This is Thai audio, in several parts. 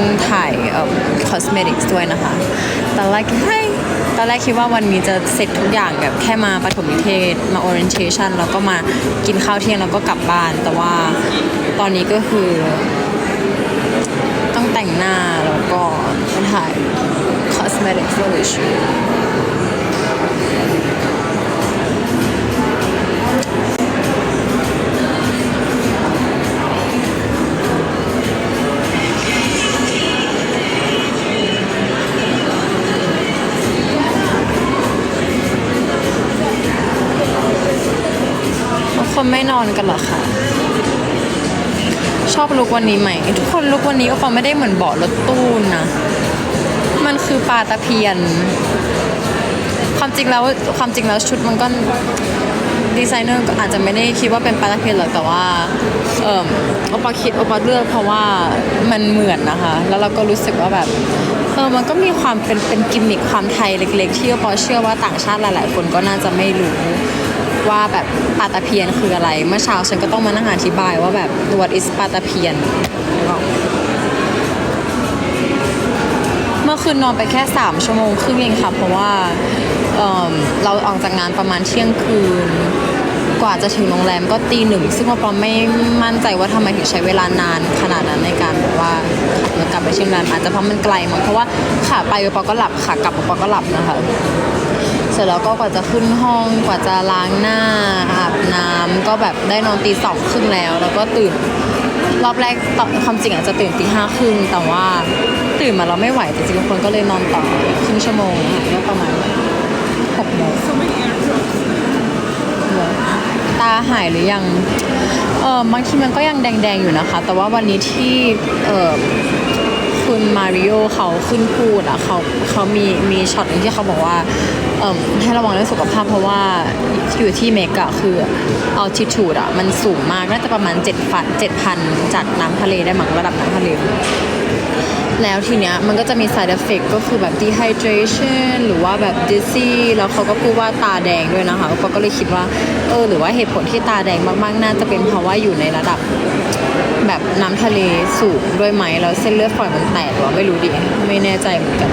งถ่ายคอสเมติกส์ด้วยนะคะตอนแรกให้ตอนแรกคิดว่าวันนี้จะเสร็จทุกอย่างแบบแค่มาปฐมนิเทศมา orientation แล้วก็มากินข้าวเที่ยงแล้วก็กลับบ้าน แต่ว่าตอนนี้ก็คือ ต้องแต่งหน้าแล้วก็ถ่าย cosmetic photo shoot ทุ ไม่นอนกันเหรอคะชอบลุกวันนี้ไหม ทุกคนลุกวันนี้ก็คงไม่ได้เหมือนเบาะรถตู้นะ มันคือปลาตะเพียน ความจริงแล้วความจริงแล้วชุดมันก็ดีไซเนอร์ก็อาจจะไม่ได้คิดว่าเป็นปลาตะเพียนหรอกแต่ว่าเออโอปาคิดโอปาเลือกเพราะว่ามันเหมือนนะคะ แล้วเราก็รู้สึกว่าแบบเออมันก็มีความเป็นเป็นกิมมิคความไทยเล็ก ๆ ที่โอปาเชื่อว่าต่างชาติหลาย ๆ คนก็น่าจะไม่รู้ ว่าแบบปาตะเพียนคืออะไร เมื่อเช้าฉันก็ต้องมานั่งอธิบายว่าแบบ what is ปาตะเพียนเมื่อคืนนอนไปแค่ 3 ชั่วโมงครึ่งเองค่ะเพราะว่าเเราออกจากงานประมาณเที่ยงคืน กว่าจะถึงโรงแรมก็ตีหนึ่ง ซึ่งว่าปอไม่มั่นใจว่าทำไมถึงใช้เวลานานขนาดนั้นในการแบบว่าขับรถกลับไปเชียงรายอาจจะเพราะมันไกลมั้งเพราะว่าขาไปปอก็หลับขากลับปอก็หลับนะคะ ร็จแล้วก็กว่าจะขึ้นห้องกว่าจะล้างหน้าอาบน้ำก็แบบได้นอนตีสองครึ่งแล้ว แล้วก็ตื่นรอบแรกความจริงอาจจะตื่นตีห้าครึ่งแต่ว่าตื่นมาเราไม่ไหวแต่จริงๆคนก็เลยนอนต่อครึ่งชั่วโมงค่ะก็ประมาณหกโมงตาหายหรือยังเออบางทีมันก็ยังแดงๆอยู่นะคะ แต่ว่าวันนี้ที่เออคุณมาริโอเขาขึ้นพูดอะเขาเขามีมีช็อตหนึงที่เขาบอกว่า ให้ระวังเรื่องสุขภาพเพราะว่าอยู่ที่เมกะคือ altitude อะมันสูงมากน่าจะประมาณ7พัน7,000จากน้ำทะเลได้มั้งระดับน้ำทะเล แล้วทีเนี้ยมันก็จะมี side effect ก็คือแบบ dehydration หรือว่าแบบ dizzy แล้วเขาก็พูดว่าตาแดงด้วยนะคะปอก็เลยคิดว่าเออหรือว่าเหตุผลที่ตาแดงมากๆ น่าจะเป็นเพราะว่าอยู่ในระดับแบบน้ำทะเลสูงด้วยไหมแล้วเส้นเลือดฝอยมันแตกหรือว่าไม่รู้ดิไม่แน่ใจเหมือนกัน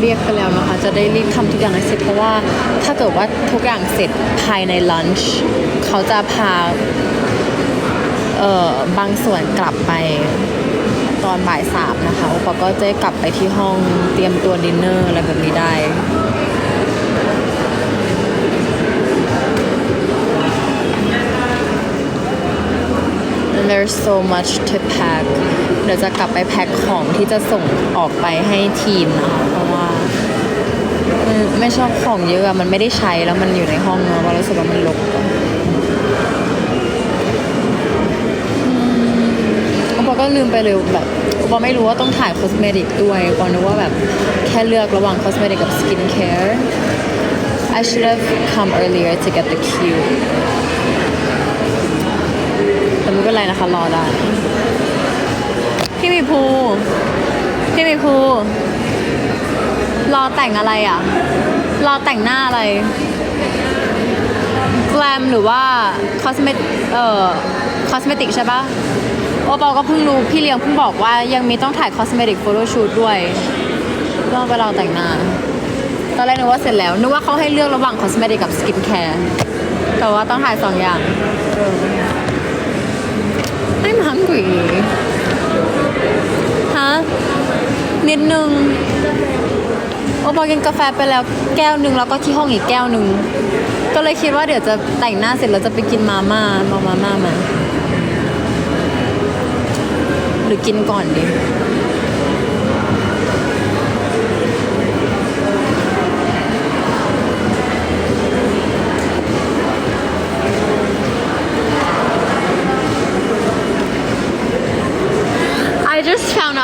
เรียกไปแล้วนะคะ จะได้รีบทำทุกอย่างให้เสร็จเพราะว่าถ้าเกิดว่าทุกอย่างเสร็จภายในลันช์เขาจะพาเอ่อบางส่วนกลับไปตอนบ่ายสามนะคะโอปก็จะได้กลับไปที่ห้องเตรียมตัวดินเนอร์อะไรแบบนี้ได้ There's so much to pack เดี๋ยวจะกลับไปแพ็คของที่จะส่งออกไปให้ทีมนะคะ เพราะว่าอืมไม่ชอบของเยอะอะมันไม่ได้ใช้แล้วมันอยู่ในห้องเนอะเรารู้สึกว่ามันรกอุปอก็ลืมไปเลยแบบอุปอไม่รู้ว่าต้องถ่ายคอสเมติกด้วยอุปอนึกว่าแบบแค่เลือกระหว่างคอสเมติกกับสกินแคร์ I should have come earlier to get the cue แต่ไม่เป็นไรนะคะ รอได้ พี่มีภู พี่มีภู รอแต่งอะไรอะ รอแต่งหน้าอะไร แกลมหรือว่าคอสเมตเอ่อคอสเมติกใช่ปะโอปอก็เพิ่งรู้พี่เลี้ยงเพิ่งบอกว่ายังมีต้องถ่ายคอสเมติกโฟโต้ชูตด้วยต้องไปเราแต่งหน้า ตอนแรกนึกว่าเสร็จแล้วนึกว่าเขาให้เลือกระหว่างคอสเมติกกับสกินแคร์แต่ว่าต้องถ่ายสองอย่างเออ I'm hungry ฮะนิดนึง อพอกินกาแฟไปแล้วแก้วหนึ่งแล้วก็ที่ห้องอีกแก้วหนึ่งก็เลยคิดว่าเดี๋ยวจะแต่งหน้าเสร็จเราจะไปกินมาม่ามามาม่ามาหรือกินก่อนดี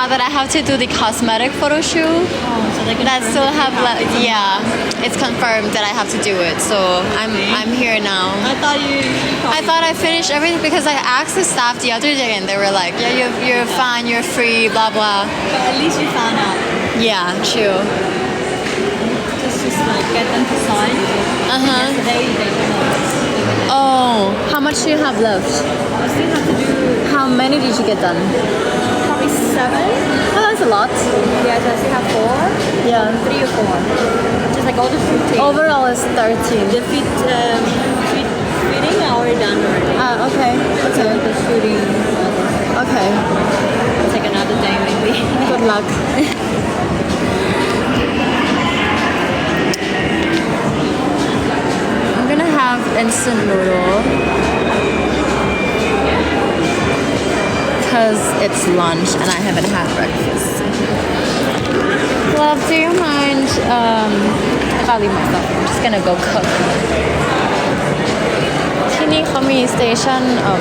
I just found out Yeah, but I have to do the cosmetic photo shoot. so they That still have like yeah, it's confirmed that I have to do it. So I'm I'm here now. I thought you. I thought I finished everything because I asked the staff the other day and they were like, yeah, you're, you're fine, you're free, blah blah. But at least you found out. Yeah, true. Just, just like get them to sign. Uh huh. Yesterday they didn't. Oh, how much do you have left? I still have to do How many did you get done? Seven. Oh, that's a lot. Yeah, so I still have four. Yeah. Three or four. Just like all the shooting. Overall is 13. The fit, um, fit, fitting are already done already. Ah, okay. So the shooting Okay. will take another day maybe. Good luck. I'm gonna have instant it's lunch and I haven't had breakfast. Love, do you mind um, if I leave my stuff? I'm just gonna go cook. ที่นี่เขามีสเตชันอ่อ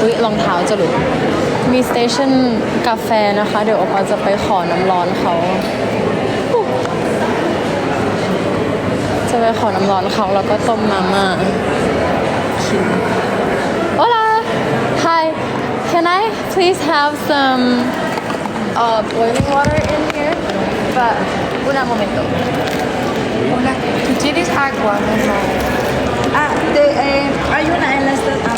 อุ๊ยรองเท้าจะหลุด มีสเตชันกาแฟนะคะ เดี๋ยวอปาจะไปขอน้ำร้อนเขา จะไปขอน้ำร้อนเขาแล้วก็ต้มมาม่ากิน please have some uh, boiling water in here? But un momento Hola, ¿quieres agua? Ah, de, eh, hay una en la estación.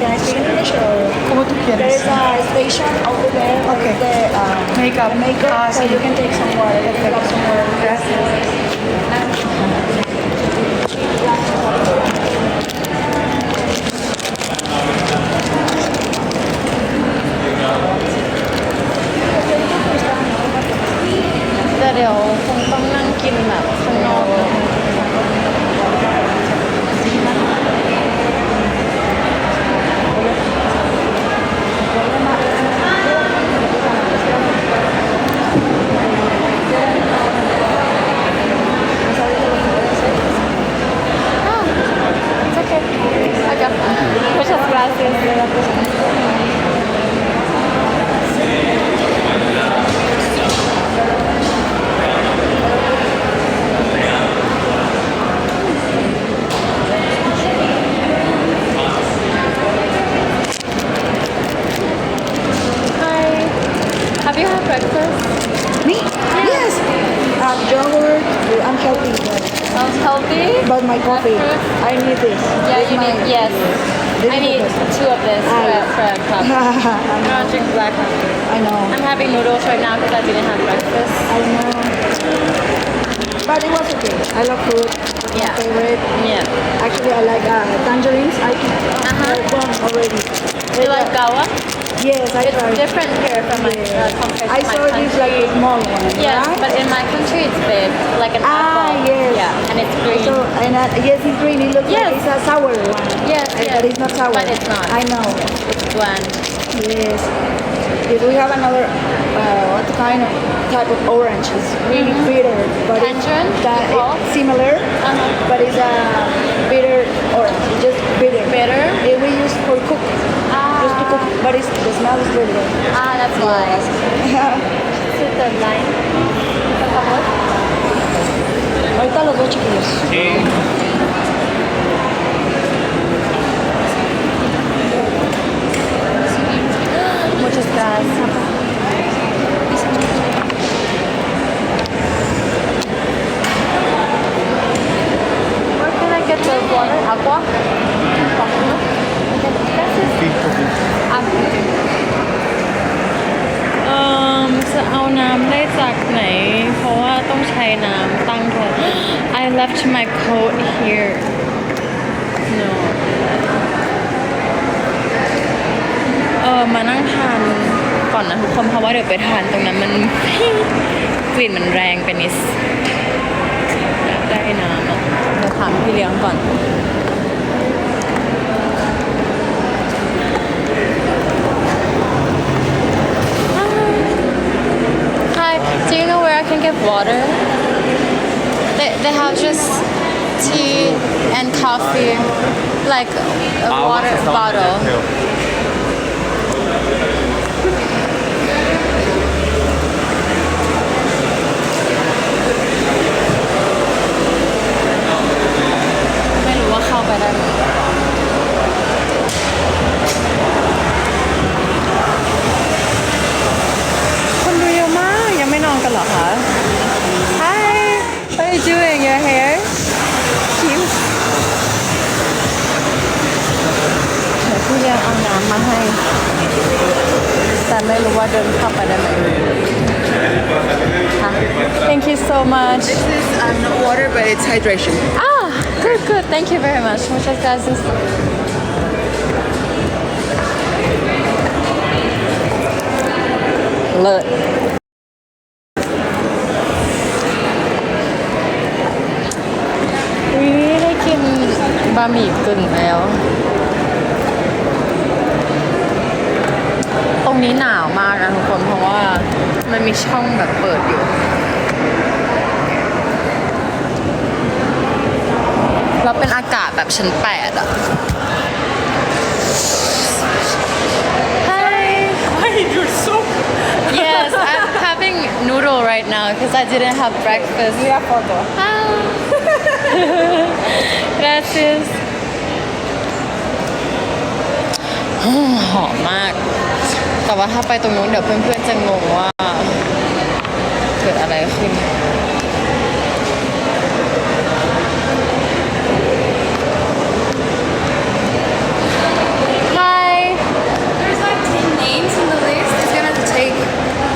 Can I speak English or? Como tú quieres. is a station over there Okay. the uh, Makeup. the makeup, Ah, so sí. you can take some water. Grab some water. Gracias. จะเดี๋ยวคงต้องนั่งกินแบบ Uh-huh. already. You like gawa? Yes, I It's tried. different here from my uh, compared I to my saw country. this like a small one. Yeah, right? but in my country it's big, like an Ah, apple. yes. Yeah, and it's green. So and uh, yes, it's green. It looks Yes. like it's a sour one. Yes, yes. But it's not sour. But it's not. I know. it's bland. Yes. Yes, we have another uh, what kind of type of orange? It's really bitter, but Tangerine, it's, that, you it's similar, Uh-huh. but it's a bitter orange. It's just bitter. Bitter? It we use for cook, just to cook, but it's the smell is really good. Ah, that's why. Sit the line. Por favor. Ahorita los dos chiquillos. Muchas ไปทานตรงนั้นมัน กลิ่นมันแรงไปนิดอยากได้น้ำอ่ะเดี๋ยวถามพี่เลี้ยงก่อน Hi, do you know where I can get water? They, they have just tea and coffee, like a water bottle. ไคนดูเยอะมาก ยังไม่นอนกันหรอคะ Hi what are you doing your hair cute เดี๋ยวงเอาน้ำมาให้ แต่ไม่รู้ว่าเดินเข้าไปได้ไหม Thank you so much This is um, not water, but it's hydration. Ah! Good good thank you very much muchas gracias เลิศวิได้กินบะหมี่กึ่งแล้ว ตรงนี้หนาวมากนะทุกคนเพราะว่ามันมีช่องแบบเปิดอยู่ แล้วเป็นอากาศแบบชั้นแปดอะ Hi Why you're so Yes I'm having noodle right now because I didn't have breakfast Mira foto. Ah. Gracias หอมมาก แต่ว่าถ้าไปตรงนู้นเดี๋ยวเพื่อนๆจะงงว่า เกิดอะไรขึ้น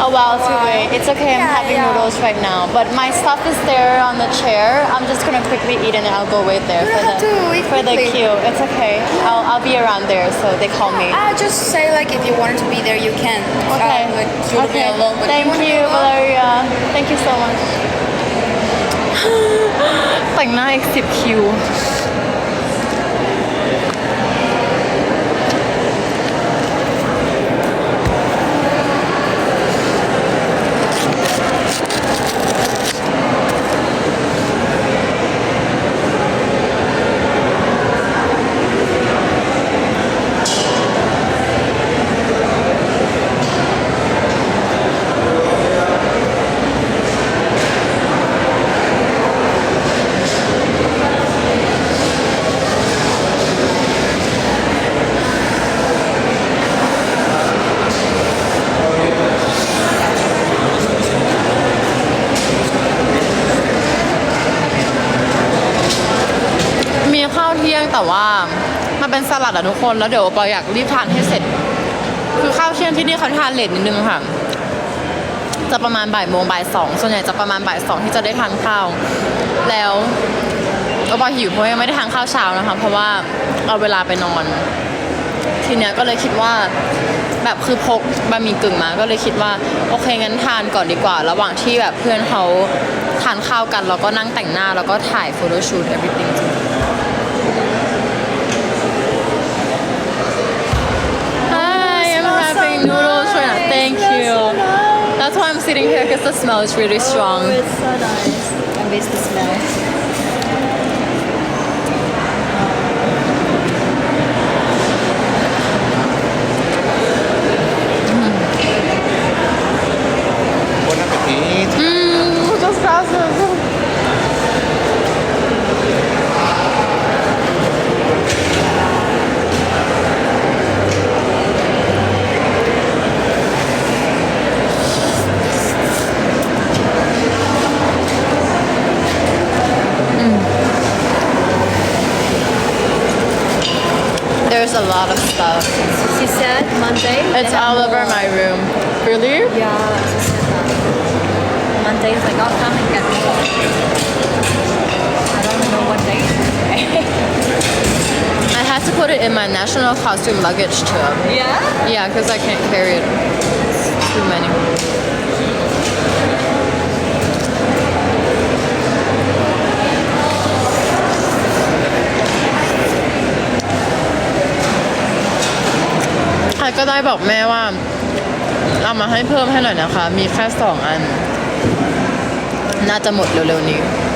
a while to wait. It's okay, I'm Yeah, having yeah. noodles right now. But my stuff is there on the chair. I'm just gonna quickly eat and then I'll go wait there You for don't the have to wait for the quickly. queue. It's okay. I'll I'll be around there, so they call me. Ah, just say like if you wanted to be there, you can. Okay. Uh, like, you'll be okay. alone. But Thank wanna be you, alone? Valeria. Thank you so much. แต่งหน้าอีกสิบคิว นแล้วเดี๋ยวปออยากรีบทานให้เสร็จ คือข้าวเที่ยงที่นี่เขาทานเลทนิดนึงค่ะ จะประมาณบ่ายโมงบ่ายสองส่วนใหญ่จะประมาณบ่ายสองที่จะได้ทานข้าว แล้วก็ปอหิวเพราะยังไม่ได้ทานข้าวเช้านะคะ เพราะว่าเอาเวลาไปนอน ทีเนี้ยก็เลยคิดว่าแบบคือพกบะหมี่กึ่งมา ก็เลยคิดว่าโอเคงั้นทานก่อนดีกว่า ระหว่างที่แบบเพื่อนเขาทานข้าวกันเราก็นั่งแต่งหน้าแล้วก็ถ่ายโฟโต้ชูต everything noodles right now. Thank you. That's why I'm sitting here because the smell is really strong. Oh, it's so nice. I miss the smell. To put it in my national costume luggage too. yeah? Yeah, because I can't carry it. It's too many. I ก็ได้บอกแม่ว่า เอามาให้เพิ่มให้หน่อยนะคะ มีแค่สองอัน น่าจะหมดเร็วๆนี้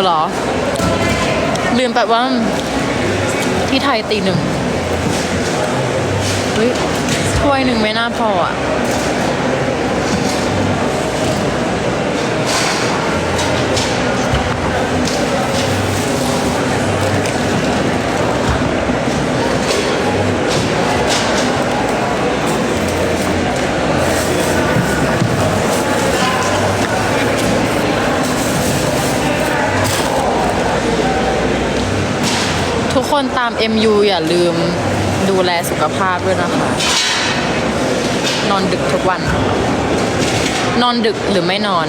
ทุกคนหิวเหรอ ลืมไปว่าที่ไทยตีหนึ่งเฮ้ยถ้วยหนึ่งไม่น่าพออะุกคนตาม MU อย่าลืมดูแลสุขภาพด้วยนะคะ นอนดึกทุกวัน นอนดึกหรือไม่นอน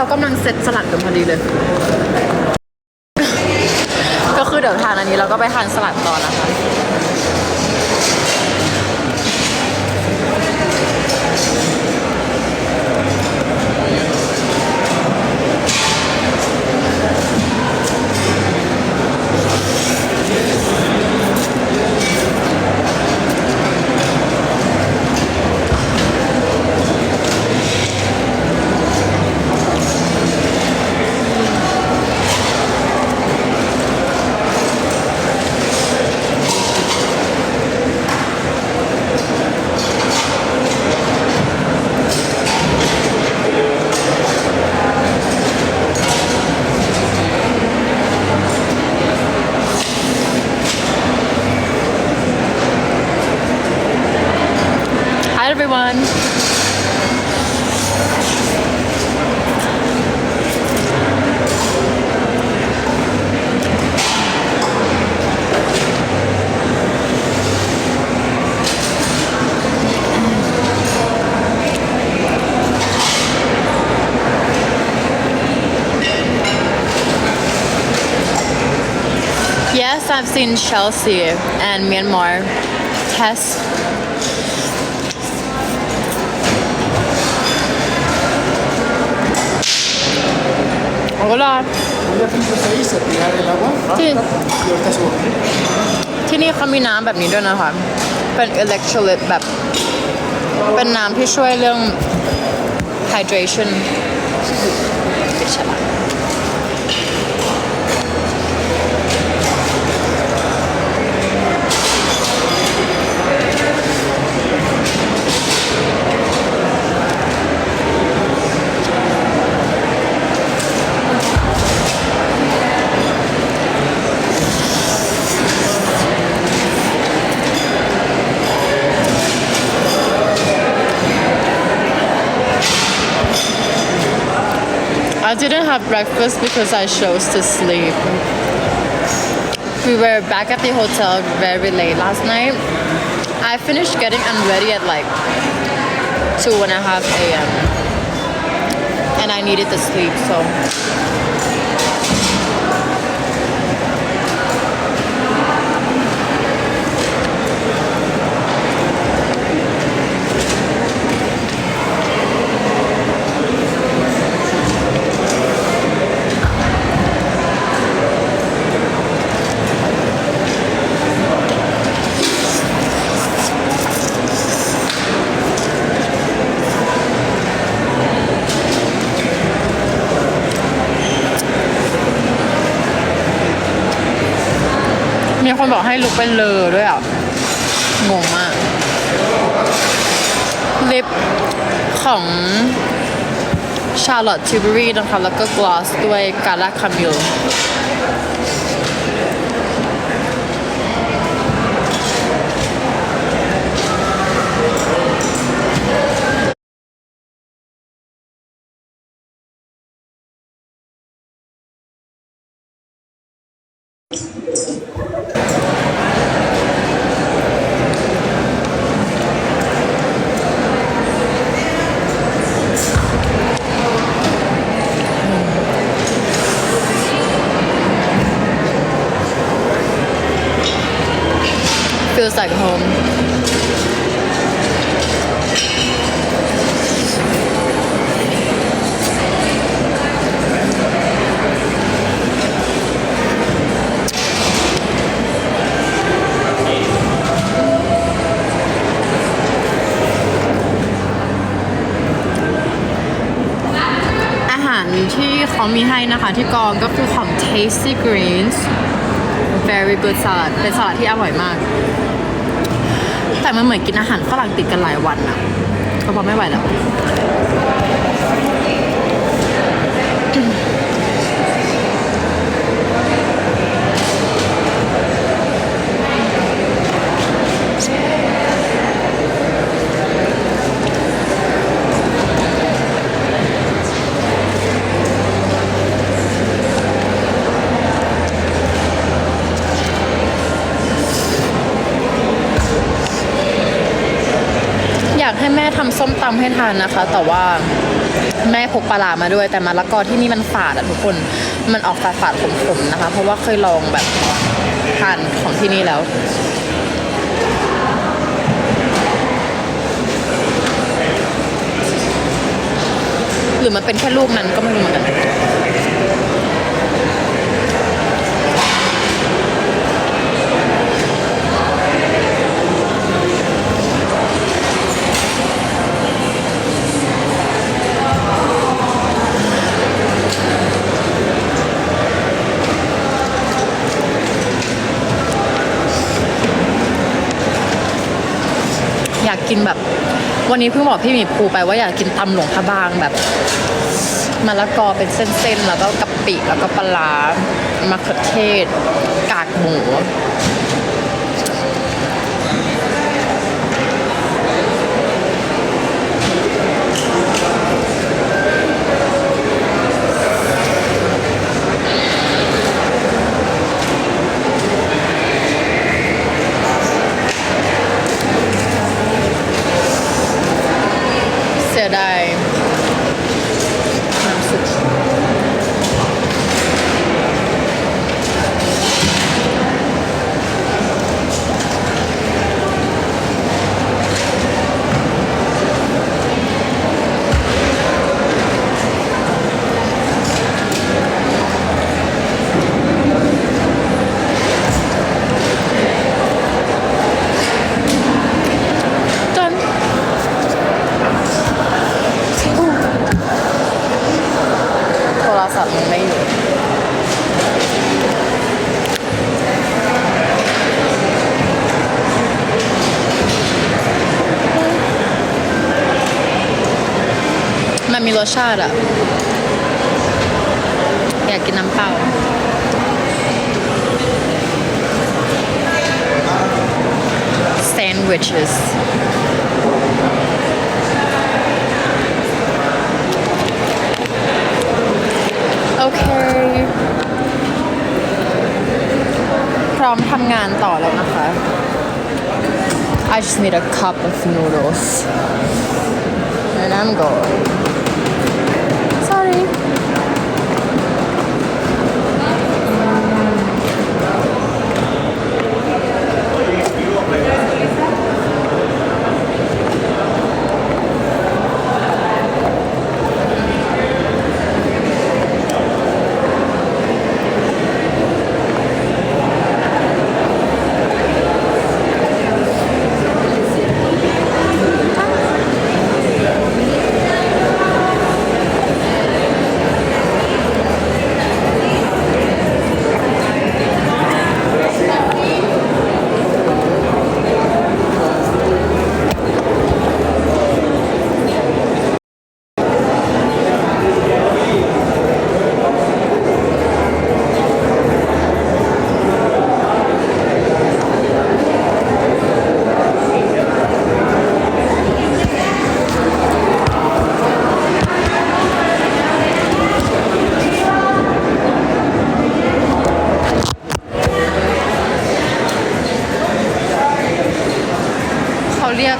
เขากำลังเซตสลัด กันพอดีเลย ก็คือเดี๋ยวทานอันนี้เราก็ไปทานสลัดต่อนะคะ Hi everyone. Yes, I've seen Chelsea and Myanmar test Hola. Sí. ที่นี่เขามีน้ำแบบนี้ด้วยนะคะ เป็น electrolyte แบบ เป็นน้ำที่ช่วยเรื่อง hydration ปิดฉลาก I didn't have breakfast because I chose to sleep. We were back at the hotel very late last night. I finished getting unready at like two and a half a.m. And I needed to sleep, so. "」 บอกให้ลุกเป็นเลอด้วยอะ งงมาก ลิปของ Charlotte Tilbury นะคะ แล้วก็กลอสด้วย Gala Camille feels like home อาหารที่เขามีให้นะคะ ที่กองก็คือของ Tasty Greens very good salad เป็นสลัดที่อร่อยมาก แต่มันเหมือนกินอาหารฝรั่งติดกันหลายวันอะก็พอไม่ไหวแล้วากให้แม่ทำส้ม ตำให้ทานนะคะ แต่ว่าแม่พกปลามาด้วยแต่มะละกอที่นี่มันฝาดอะทุกคนมันออกฝาดฝาดขมๆนะคะ เพราะว่าเคยลองแบบทานของที่นี่แล้วหรือมันเป็นแค่ลูกนั้นก็ไม่รู้เหมือนกัน อยากกินแบบ วันนี้เพิ่งบอกพี่หมีภูไปว่าอยากกินตำหลวงพระบางแบบมะละกอเป็นเส้นๆ แล้วก็กะปิแล้วก็ปลาร้ามะเขือเทศ กากหมู เสียดายน้ำซุปจน โทรศัพท์มันไม่อยู่ มันมีรสชาติอะอยากกินน้ำเปล่า sandwiches โอเคพร้อมทำงานต่อแล้วนะคะ I just need a cup of noodles and I'm going sorry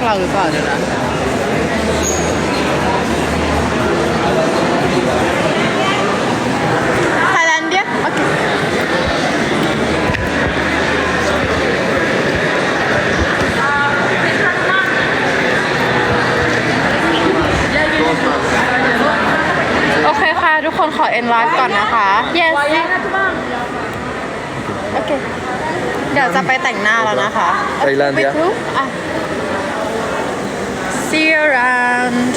เขาเรียกเราหรือเปล่าเดี๋ยวนะไทยแลนด์เดียโอเคโอเคค่ะ ทุกคนขอเอ็นไลฟ์ก่อนนะคะ yes โอเค เดี๋ยวจะไปแต่งหน้าแล้วนะคะ Thailandia. Wait, who? Ah. See here and